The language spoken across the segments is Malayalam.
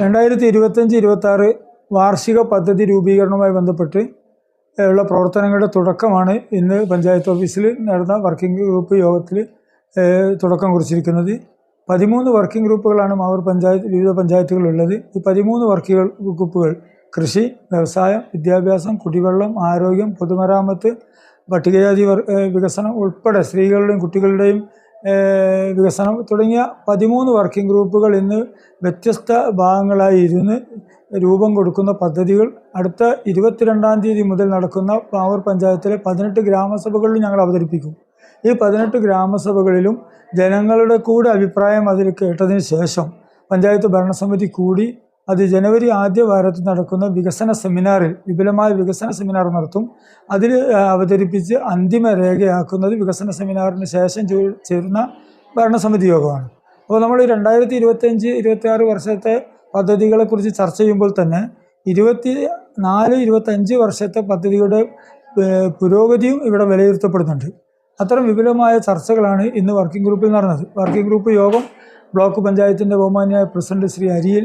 രണ്ടായിരത്തി ഇരുപത്തഞ്ച് ഇരുപത്തി ആറ് വാർഷിക പദ്ധതി രൂപീകരണവുമായി ബന്ധപ്പെട്ട് ഉള്ള പ്രവർത്തനങ്ങളുടെ തുടക്കമാണ് ഇന്ന് പഞ്ചായത്ത് ഓഫീസിൽ നടന്ന വർക്കിംഗ് ഗ്രൂപ്പ് യോഗത്തിൽ തുടക്കം കുറിച്ചിരിക്കുന്നത്. പതിമൂന്ന് വർക്കിംഗ് ഗ്രൂപ്പുകളാണ് മാവൂർ പഞ്ചായത്ത് വിവിധ പഞ്ചായത്തുകളുള്ളത് ഈ പതിമൂന്ന് വർക്കിംഗ് ഗ്രൂപ്പുകൾ കൃഷി വ്യവസായം വിദ്യാഭ്യാസം കുടിവെള്ളം ആരോഗ്യം പൊതുമരാമത്ത് പട്ടികജാതി വികസനം ഉൾപ്പെടെ സ്ത്രീകളുടെയും കുട്ടികളുടെയും വികസനം തുടങ്ങിയ പതിമൂന്ന് വർക്കിംഗ് ഗ്രൂപ്പുകൾ ഇന്ന് വ്യത്യസ്ത ഭാഗങ്ങളായി ഇരുന്ന് രൂപം കൊടുക്കുന്ന പദ്ധതികൾ. അടുത്ത ഇരുപത്തിരണ്ടാം തീയതി മുതൽ നടക്കുന്ന പാവൂർ പഞ്ചായത്തിലെ പതിനെട്ട് ഗ്രാമസഭകളിലും ഞങ്ങൾ അവതരിപ്പിക്കും. ഈ പതിനെട്ട് ഗ്രാമസഭകളിലും ജനങ്ങളുടെ കൂടെ അഭിപ്രായം അതിൽ കേട്ടതിന് ശേഷം പഞ്ചായത്ത് ഭരണസമിതി കൂടി അത് ജനുവരി ആദ്യ വാരത്തിൽ നടക്കുന്ന വികസന സെമിനാറിൽ വിപുലമായ വികസന സെമിനാർ നടത്തും. അതിൽ അവതരിപ്പിച്ച് അന്തിമ രേഖയാക്കുന്നത് വികസന സെമിനാറിന് ശേഷം ചേരുന്ന ഭരണസമിതി യോഗമാണ്. അപ്പോൾ നമ്മൾ രണ്ടായിരത്തി ഇരുപത്തഞ്ച് ഇരുപത്തി ആറ് വർഷത്തെ പദ്ധതികളെക്കുറിച്ച് ചർച്ച ചെയ്യുമ്പോൾ തന്നെ ഇരുപത്തി നാല് ഇരുപത്തഞ്ച് വർഷത്തെ പദ്ധതിയുടെ പുരോഗതിയും ഇവിടെ വിലയിരുത്തപ്പെടുന്നുണ്ട്. അത്തരം വിപുലമായ ചർച്ചകളാണ് ഇന്ന് വർക്കിംഗ് ഗ്രൂപ്പിൽ നടന്നത്. വർക്കിംഗ് ഗ്രൂപ്പ് യോഗം ബ്ലോക്ക് പഞ്ചായത്തിന്റെ ബഹുമാന്യായ പ്രസിഡന്റ് ശ്രീ അരിയിൽ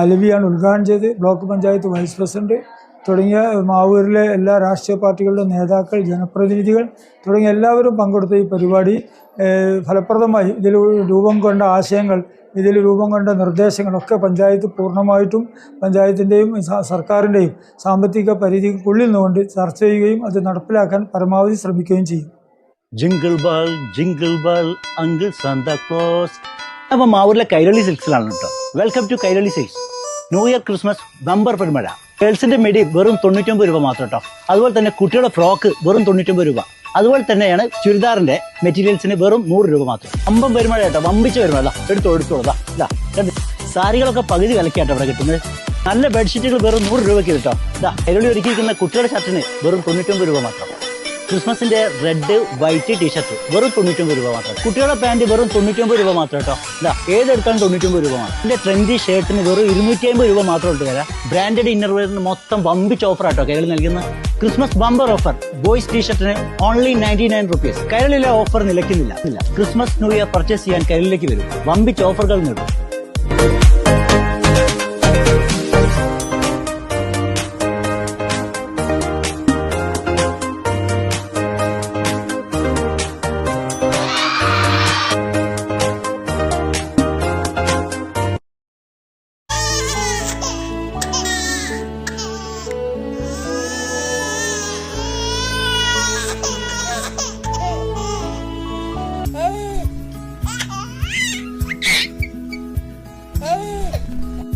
അലവിയാണ് ഉദ്ഘാടനം ചെയ്ത് ബ്ലോക്ക് പഞ്ചായത്ത് വൈസ് പ്രസിഡന്റ് തുടങ്ങിയ മാവൂരിലെ എല്ലാ രാഷ്ട്രീയ പാർട്ടികളുടെ നേതാക്കൾ ജനപ്രതിനിധികൾ തുടങ്ങിയ എല്ലാവരും പങ്കെടുത്ത ഈ പരിപാടി. ഫലപ്രദമായി ഇതിൽ രൂപം കൊണ്ട ആശയങ്ങൾ ഇതിൽ രൂപം കൊണ്ട നിർദ്ദേശങ്ങളൊക്കെ പഞ്ചായത്ത് പൂർണമായിട്ടും പഞ്ചായത്തിന്റെയും സർക്കാരിന്റെയും സാമ്പത്തിക പരിധിക്കുള്ളിൽ നിന്നുകൊണ്ട് ചർച്ച ചെയ്യുകയും അത് നടപ്പിലാക്കാൻ പരമാവധി ശ്രമിക്കുകയും ചെയ്യും. Jingle bell jingle bell uncle Santa Claus. അപ്പം മാവൂരിലെ കൈരളി സിൽക്സിലാണ് കേട്ടോ. Welcome to Kairali sales new year Christmas bumper പെരുമഴ. ഗേൾസിന്റെ മെഡി വെറും തൊണ്ണൂറ്റൊമ്പത് രൂപ മാത്രം കേട്ടോ അതുപോലെ തന്നെ കുട്ടികളുടെ ഫ്രോക്ക് വെറും തൊണ്ണൂറ്റൊമ്പത് രൂപ. അതുപോലെ തന്നെയാണ് ചുരിദാറിന്റെ മെറ്റീരിയൽസിന് വെറും നൂറ് രൂപ മാത്രം. അമ്പം പെരുമഴ കേട്ടോ. വമ്പിച്ച പെരുമഴ. എടുത്തു എടുത്തോ എടുത്തോളൂ ദാ, ഇതാ സാരികളൊക്കെ പകുതി വിലക്കാട്ടോ ഇവിടെ കിട്ടുന്നത്. നല്ല ബെഡ്ഷീറ്റുകൾ വെറും നൂറ് രൂപയ്ക്ക് കിട്ടോ. ഇതാ കൈരളി ഒരുക്കിയിരിക്കുന്ന കുട്ടികളുടെ ഷർട്ടിന് വെറും തൊണ്ണൂറ്റൊമ്പത് രൂപ മാത്രം. ക്രിസ്മസിന്റെ റെഡ് വൈറ്റ് ടീഷർട്ട് വെറും തൊണ്ണൂറ്റൊമ്പത് രൂപ മാത്രം. കുട്ടികളുടെ പാന്റ് വെറും തൊണ്ണൂറ്റൊമ്പത് രൂപ മാത്രം കേട്ടോ. എന്താ ഏതെടുത്താലും തൊണ്ണൂറ്റൊമ്പത് രൂപ മാത്രം. എന്റെ ട്രെൻഡി ഷർട്ടിന് വെറും ഇരുന്നൂറ്റി അമ്പത് രൂപ മാത്രം ഇട്ട് തരാം ബ്രാൻഡഡ് ഇന്നർവെയറിന് മൊത്തം വമ്പിച്ച് ഓഫർ ആട്ടോ കയറി നൽകുന്ന ക്രിസ്മസ് ബമ്പർ ഓഫർ ബോയ്സ് ടീഷർട്ടിന് ഓൺലി നയന്റി നയൻ റുപ്പീസ് കൈരളിലെ ഓഫർ നിലയ്ക്കുന്നില്ല. ക്രിസ്മസ് ന്യൂ ഇയർ പർച്ചേസ് ചെയ്യാൻ കൈരളിലേക്ക് വരും. വമ്പിച്ച് ഓഫറുകൾ നേടും.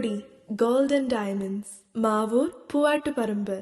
கொடி கோல்டன் டைமண்ட்ஸ் மாவூர் பூவாட்டுப்பரம்பு.